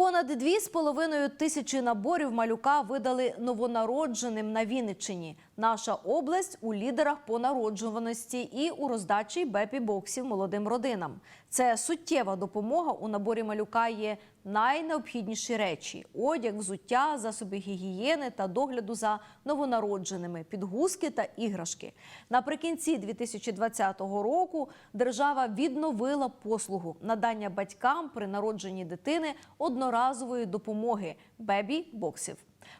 Понад 2,5 тисячі наборів малюка видали новонародженим на Вінниччині. Наша область у лідерах по народжуваності і у роздачі бепі-боксів молодим родинам. Це суттєва допомога. У наборі малюка є найнеобхідніші речі: одяг, взуття, засоби гігієни та догляду за новонародженими, підгузки та іграшки. Наприкінці 2020 року держава відновила послугу надання батькам при народженні дитини одноразової допомоги бебі-боксів.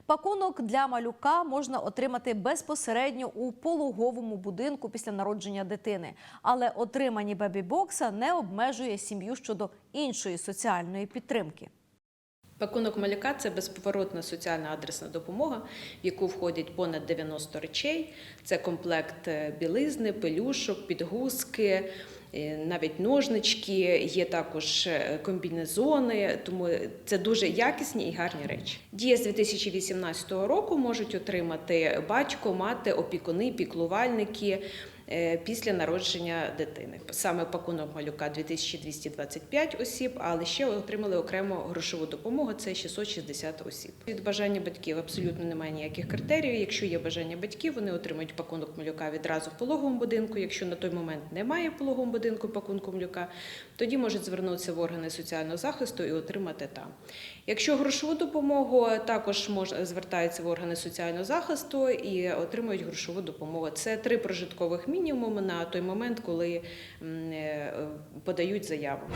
Пакунок для малюка можна отримати безпосередньо у пологовому будинку після народження дитини, але отримані бебі-бокса не обмежує сім'ю щодо іншої соціальної підтримки. Пакунок малюка це безповоротна соціальна адресна допомога, в яку входять понад 90 речей. Це комплект білизни, пелюшок, підгузки, навіть ножнички, є також е, комбінезони, тому це дуже якісні і гарні речі. Дія з 2018 року можуть отримати батько, мати, опікуни, піклувальники. е, Після народження дитини саме пакунок малюка 2225 осіб, але ще отримали окремо грошову допомогу. Це 660 осіб. Від бажання батьків абсолютно немає ніяких критеріїв. Якщо є бажання батьків, вони отримують пакунок малюка відразу в пологовому будинку. Якщо на той момент немає в будинку пакунку малюка, тоді можуть звернутися в органи соціального захисту і отримати там. Якщо грошову допомогу також звертаються в органи соціального захисту і отримують грошову допомогу. Це три прожиткових мінімуми на той момент, коли е, подають заяву.